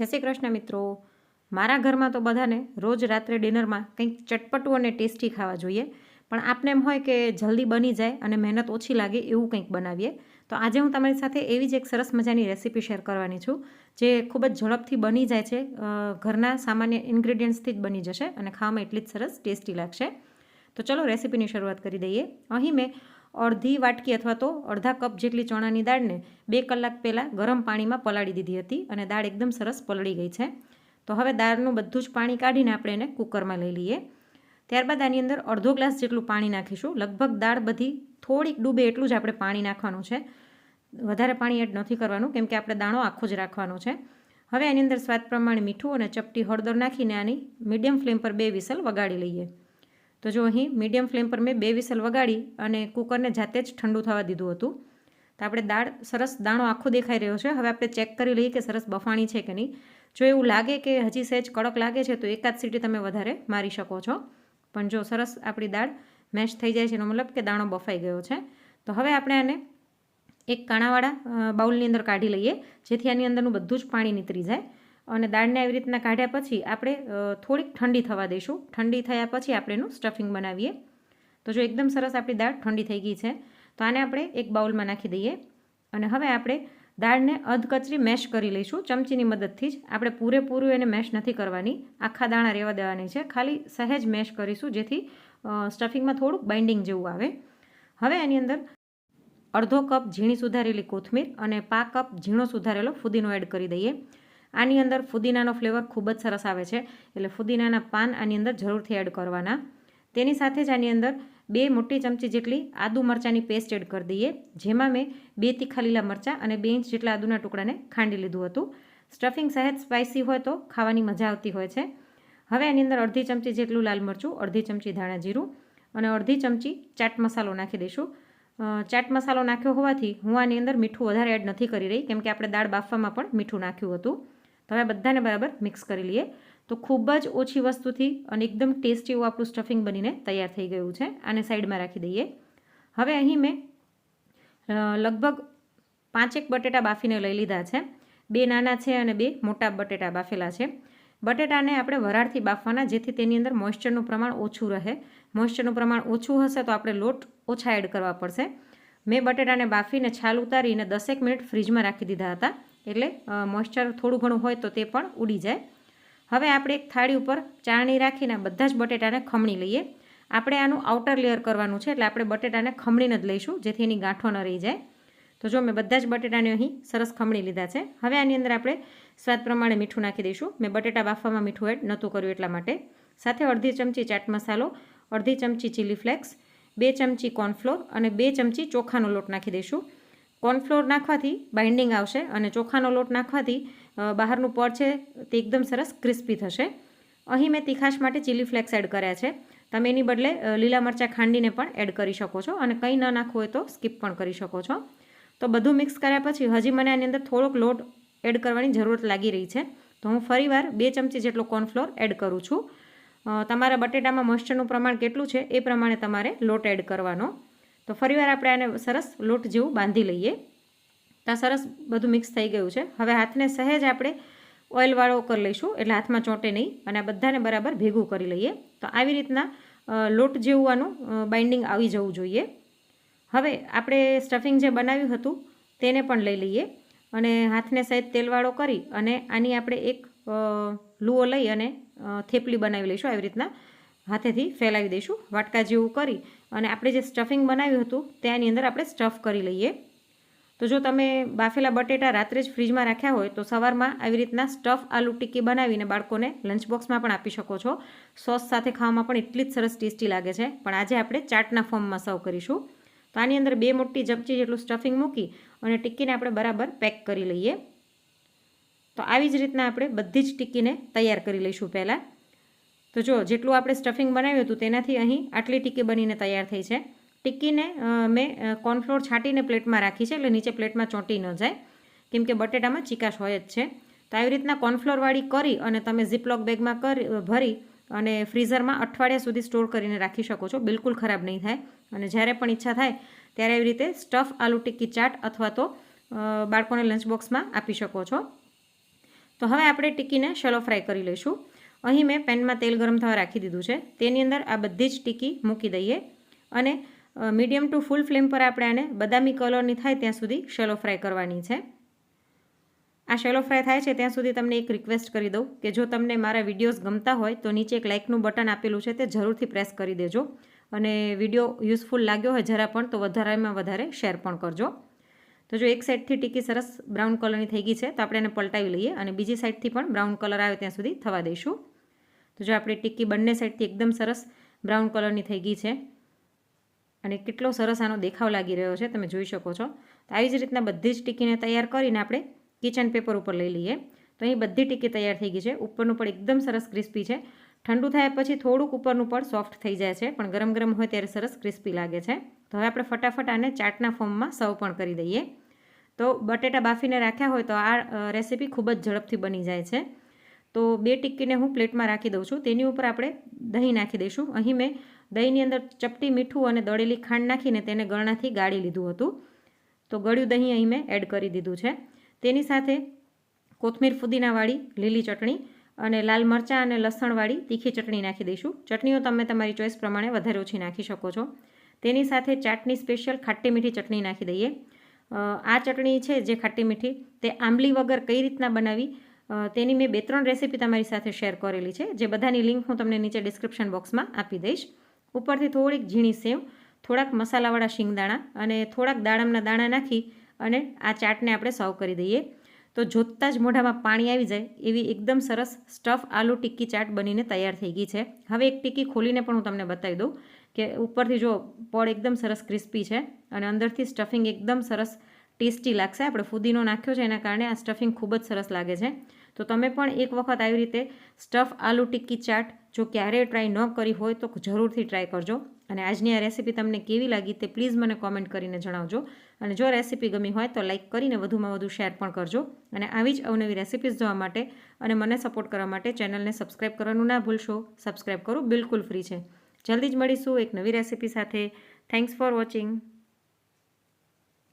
જય શ્રી કૃષ્ણ મિત્રો. મારા ઘરમાં તો બધાને રોજ રાત્રે ડિનરમાં કંઈક ચટપટું અને ટેસ્ટી ખાવા જોઈએ. પણ આપને એમ હોય કે જલ્દી બની જાય અને મહેનત ઓછી લાગે એવું કંઈક બનાવીએ, તો આજે હું તમારી સાથે એવી જ એક સરસ મજાની રેસીપી શેર કરવાની છું, જે ખૂબ જ ઝડપથી બની જાય છે. ઘરના સામાન્ય ઇન્ગ્રેડિયન્ટ્સથી જ બની જશે અને ખાવામાં એટલી જ સરસ ટેસ્ટી લાગશે. તો ચલો રેસીપીની શરૂઆત કરી દઈએ. અહીં મેં અડધી વાટકી અથવા તો અડધા કપ જેટલી ચણાની દાળને બે કલાક પહેલાં ગરમ પાણીમાં પલાળી દીધી હતી અને દાળ એકદમ સરસ પલળી ગઈ છે. તો હવે દાળનું બધું જ પાણી કાઢીને આપણે એને કુકરમાં લઈ લઈએ. ત્યારબાદ આની અંદર અડધો ગ્લાસ જેટલું પાણી નાખીશું. લગભગ દાળ બધી થોડીક ડૂબે એટલું જ આપણે પાણી નાખવાનું છે. વધારે પાણી એડ નથી કરવાનું કેમ કે આપણે દાણો આખો જ રાખવાનો છે. હવે આની અંદર સ્વાદ પ્રમાણે મીઠું અને ચપટી હળદર નાખીને આની મીડિયમ ફ્લેમ પર બે વિસલ વગાડી લઈએ. તો જો અહીં મીડિયમ ફ્લેમ પર મેં બે વિસલ વગાડી અને કુકરને જાતે જ ઠંડુ થવા દીધું હતું. તો આપણે દાળ, સરસ દાણો આખો દેખાઈ રહ્યો છે. હવે આપણે ચેક કરી લઈએ કે સરસ બફાણી છે કે નહીં. જો એવું લાગે કે હજી સહેજ કડક લાગે છે, તો એકાદ સીટી તમે વધારે મારી શકો છો. પણ જો સરસ આપણી દાળ મેશ થઈ જાય છે, એનો મતલબ કે દાણો બફાઈ ગયો છે. તો હવે આપણે આને એક કાણાવાળા બાઉલની અંદર કાઢી લઈએ, જેથી આની અંદરનું બધું જ પાણી નીતરી જાય. અને દાળને આવી રીતના કાઢ્યા પછી આપણે થોડીક ઠંડી થવા દઈશું. ઠંડી થયા પછી આપણે એનું સ્ટફિંગ બનાવીએ. તો જો એકદમ સરસ આપણી દાળ ઠંડી થઈ ગઈ છે, તો આને આપણે એક બાઉલમાં નાખી દઈએ. અને હવે આપણે દાળને અધકચરી મેશ કરી લઈશું ચમચીની મદદથી જ. આપણે પૂરેપૂરું એને મેશ નથી કરવાની. આખા દાણા રહેવા દેવાની છે. ખાલી સહેજ મેશ કરીશું, જેથી સ્ટફિંગમાં થોડુંક બાઇન્ડિંગ જેવું આવે. હવે એની અંદર અડધો કપ ઝીણી સુધારેલી કોથમીર અને પા કપ ઝીણો સુધારેલો ફુદીનો એડ કરી દઈએ. આની અંદર ફુદીનાનો ફ્લેવર ખૂબ જ સરસ આવે છે. એટલે ફુદીનાના પાન આની અંદર જરૂરથી એડ કરવાના. તેની સાથે જ આની અંદર બે મોટી ચમચી જેટલી આદુ મરચાંની પેસ્ટ એડ કરી દઈએ, જેમાં મેં બે તીખા લીલા મરચાં અને બે ઇંચ જેટલા આદુના ટુકડાને ખાંડી લીધું હતું. સ્ટફિંગ સહેજ સ્પાઇસી હોય તો ખાવાની મજા આવતી હોય છે. હવે આની અંદર અડધી ચમચી જેટલું લાલ મરચું, અડધી ચમચી ધાણા જીરું અને અડધી ચમચી ચાટ મસાલો નાખી દઈશું. ચાટ મસાલો નાખ્યો હોવાથી હું આની અંદર મીઠું વધારે એડ નથી કરી રહી, કેમ કે આપણે દાળ બાફવામાં પણ મીઠું નાખ્યું હતું. તો હવે બધાને બરાબર મિક્સ કરી લઈએ. તો ખૂબ જ ઓછી વસ્તુથી અને એકદમ ટેસ્ટી એવું આપણું સ્ટફિંગ બનીને તૈયાર થઈ ગયું છે. આને સાઈડમાં રાખી દઈએ. હવે અહીં મેં લગભગ પાંચેક બટેટા બાફીને લઈ લીધા છે. બે નાના છે અને બે મોટા બટેટા બાફેલા છે. બટેટાને આપણે વરાળથી બાફવાના, જેથી તેની અંદર મોઇસ્ચરનું પ્રમાણ ઓછું રહે. મોઇશ્ચરનું પ્રમાણ ઓછું હશે તો આપણે લોટ ઓછા એડ કરવા પડશે. મેં બટેટાને બાફીને છાલ ઉતારીને દસેક મિનિટ ફ્રીજમાં રાખી દીધા હતા. એટલે મોઇશ્ચર થોડું ઘણું હોય તો તે પણ ઉડી જાય. હવે આપણે એક થાળી ઉપર ચાળણી રાખીને બધા જ બટેટાને ખમણી લઈએ. આપણે આનું આઉટર લેયર કરવાનું છે એટલે આપણે બટેટાને ખમણીને જ લઈશું, જેથી એની ગાંઠો ન રહી જાય. તો જો મેં બધા જ બટેટાને અહીં સરસ ખમણી લીધા છે. હવે આની અંદર આપણે સ્વાદ પ્રમાણે મીઠું નાખી દઈશું. મેં બટેટા બાફવામાં મીઠું એડ નહોતું કર્યું એટલા માટે. સાથે અડધી ચમચી ચાટ મસાલો, અડધી ચમચી ચીલી ફ્લેક્સ બે ચમચી કોર્નફ્લોર અને બે ચમચી ચોખાનો લોટ નાખી દઈશું. કોર્નફ્લોર નાખવાથી બાઇન્ડિંગ આવશે અને ચોખાનો લોટ નાખવાથી બહારનું પડ છે તે એકદમ સરસ ક્રિસ્પી થશે. અહીં મેં તીખાશ માટે ચીલી ફ્લેક્સ એડ કર્યા છે. તમે એની બદલે લીલા મરચાં ખાંડીને પણ એડ કરી શકો છો અને કંઈ ન નાખવું હોય તો સ્કીપ પણ કરી શકો છો. તો બધું મિક્સ કર્યા પછી હજી મને આની અંદર થોડોક લોટ એડ કરવાની જરૂરત લાગી રહી છે. તો હું ફરીવાર બે ચમચી જેટલો કોર્નફ્લોર એડ કરું છું. તમારા બટેટામાં મોઇશ્ચરનું પ્રમાણ કેટલું છે એ પ્રમાણે તમારે લોટ એડ કરવાનો. તો ફરીવાર આપણે આને સરસ લોટ જેવું બાંધી લઈએ. તો સરસ બધું મિક્સ થઈ ગયું છે. હવે હાથને સહેજ આપણે ઓઇલવાળો કરી લઈશું. એટલે હાથમાં ચોંટે નહીં. અને આ બધાને બરાબર ભેગું કરી લઈએ. તો આવી રીતના લોટ જેવું આનું બાઇન્ડિંગ આવી જવું જોઈએ. હવે આપણે સ્ટફિંગ જે બનાવ્યું હતું, તેને પણ લઈ લઈએ. અને હાથને સહેજ તેલવાળો કરી અને આની આપણે એક લુઓ લઈ અને થેપલી બનાવી લઈશું. આવી રીતના હાથેથી ફેલાવી દઈશું. વાટકા જેવું કરી અને આપણે જે સ્ટફિંગ બનાવ્યું હતું, તેની અંદર આપણે સ્ટફ કરી લઈએ. તો જો તમે બાફેલા બટેટા રાત્રે જ ફ્રીજમાં રાખ્યા હોય, તો સવારમાં આવી રીતના સ્ટફ આલુ ટિક્કી બનાવીને બાળકોને લંચ બોક્સમાં પણ આપી શકો છો. સોસ સાથે ખાવામાં પણ એટલી જ સરસ ટેસ્ટી લાગે છે. પણ આજે આપણે ચાટના ફોર્મમાં સર્વ કરીશું. તો આની અંદર બે મોટી ચમચી જેટલું સ્ટફિંગ મૂકી અને ટિક્કીને આપણે બરાબર પેક કરી લઈએ. તો આવી જ રીતના આપણે બધી જ ટિક્કીને તૈયાર કરી લઈશું પહેલાં. તો જો જેટલું આપણે સ્ટફિંગ બનાવ્યું હતું તેનાથી અહીં આટલી ટિક્કી બનીને તૈયાર થઈ છે. ટિક્કીને મેં કોર્નફ્લોર છાંટીને પ્લેટમાં રાખી છે એટલે નીચે પ્લેટમાં ચોંટી ન જાય. કેમ કે બટેટામાં ચીકાશ હોય જ છે. તો આવી રીતના કોર્નફ્લોરવાળી કરી અને તમે ઝીપલોક બેગમાં કરી ભરી અને ફ્રીઝરમાં અઠવાડિયા સુધી સ્ટોર કરીને રાખી શકો છો. બિલકુલ ખરાબ નહીં થાય. અને જ્યારે પણ ઈચ્છા થાય ત્યારે એવી રીતે સ્ટફ આલુ ટિક્કી ચાટ અથવા તો બાળકોને લંચ બોક્સમાં આપી શકો છો. તો હવે આપણે ટિક્કીને શેલો ફ્રાય કરી લઈશું. અહીં મેં પેનમાં તેલ ગરમ થવા રાખી દીધું છે. તેની અંદર આ બધી જ ટીકી મૂકી દઈએ અને મીડિયમ ટુ ફૂલ ફ્લેમ પર આપણે આને બદામી કલરની થાય ત્યાં સુધી શેલો ફ્રાય કરવાની છે. આ શેલો ફ્રાય થાય છે ત્યાં સુધી તમને એક રિક્વેસ્ટ કરી દઉં કે જો તમને મારા વિડીયોઝ ગમતા હોય તો નીચે એક લાઇકનું બટન આપેલું છે તે જરૂરથી પ્રેસ કરી દેજો. અને વીડિયો યુઝફુલ લાગ્યો હોય જરા પણ તો વધારેમાં વધારે શેર પણ કરજો. તો જો એક સાઈડથી ટીકી સરસ બ્રાઉન કલરની થઈ ગઈ છે તો આપણે એને પલટાવી લઈએ અને બીજી સાઈડથી પણ બ્રાઉન કલર આવે ત્યાં સુધી થવા દઈશું. તો જો આપણી ટીકી બંને સાઈડથી એકદમ સરસ બ્રાઉન કલરની થઈ ગઈ છે. અને કેટલો સરસ આનો દેખાવ લાગી રહ્યો છે, તમે જોઈ શકો છો. તો આવી જ રીતના બધી જ ટીકીને તૈયાર કરીને આપણે કિચન પેપર ઉપર લઈ લઈએ. તો અહીં બધી ટીકી તૈયાર થઈ ગઈ છે. ઉપરનું પણ એકદમ સરસ ક્રિસ્પી છે. ઠંડુ થયા પછી થોડુંક ઉપરનું પણ સોફ્ટ થઈ જાય છે, પણ ગરમ ગરમ હોય ત્યારે સરસ ક્રિસ્પી લાગે છે. તો હવે આપણે ફટાફટ આને ચાટના ફોર્મમાં સર્વ પણ કરી દઈએ. તો બટેટા બાફીને રાખ્યા હોય તો આ રેસીપી ખૂબ જ ઝડપથી બની જાય છે. તો બે ટિક્કીને હું પ્લેટમાં રાખી દઉં છું. તેની ઉપર આપણે દહીં નાખી દઈશું. અહીં મેં દહીંની અંદર ચપટી, મીઠું અને દળેલી ખાંડ નાખીને તેને ગળણાથી ગાળી લીધું હતું. તો ગળ્યું દહીં અહીં મેં એડ કરી દીધું છે. તેની સાથે કોથમીર ફુદીનાવાળી લીલી ચટણી અને લાલ મરચાં અને લસણવાળી તીખી ચટણી નાખી દઈશું. ચટણીઓ તમે તમારી ચોઈસ પ્રમાણે વધારે ઓછી નાખી શકો છો. તેની સાથે ચાટની સ્પેશિયલ ખાટી મીઠી ચટણી નાખી દઈએ. આ ચટણી છે જે ખાટી મીઠી. તે આંબલી વગર કઈ રીતના બનાવી? તેની મેં બે ત્રણ રેસીપી તમારી સાથે શેર કરેલી છે, જે બધાની લિંક હું તમને નીચે ડિસ્ક્રિપ્શન બોક્સમાં આપી દઈશ. ઉપરથી થોડીક ઝીણી સેવ, થોડાક મસાલાવાળા શિંગદાણા અને થોડાક દાડમના દાણા નાખી અને આ ચાટને આપણે સર્વ કરી દઈએ. તો જોતાં જ મોઢામાં પાણી આવી જાય એવી એકદમ સરસ સ્ટફ આલુ ટિક્કી ચાટ બનીને તૈયાર થઈ ગઈ છે. હવે એક ટિક્કી ખોલીને પણ હું તમને બતાવી દઉં કે ઉપરથી જો પડ એકદમ સરસ ક્રિસ્પી છે અને અંદરથી સ્ટફિંગ એકદમ સરસ ટેસ્ટી લાગશે. આપણે ફુદીનો નાખ્યો છે, એના કારણે આ સ્ટફિંગ ખૂબ જ સરસ લાગે છે. તો તમે પણ એક વખત આવી રીતે સ્ટફ આલુ ટિક્કી ચાટ જો ક્યારેય ટ્રાય ન કરી હોય તો જરૂરથી ટ્રાય કરજો. અને આજની આ રેસીપી તમને કેવી લાગી તે પ્લીઝ મને કોમેન્ટ કરીને જણાવજો. અને જો રેસીપી ગમી હોય તો લાઇક કરીને વધુમાં વધુ શેર પણ કરજો. અને આવી જ અવનવી રેસીપીઝ જોવા માટે અને મને સપોર્ટ કરવા માટે ચેનલને સબસ્ક્રાઈબ કરવાનું ના ભૂલશો. સબસ્ક્રાઈબ કરવું બિલકુલ ફ્રી છે. જલ્દી જ મળીશું એક નવી રેસીપી સાથે. Thanks for watching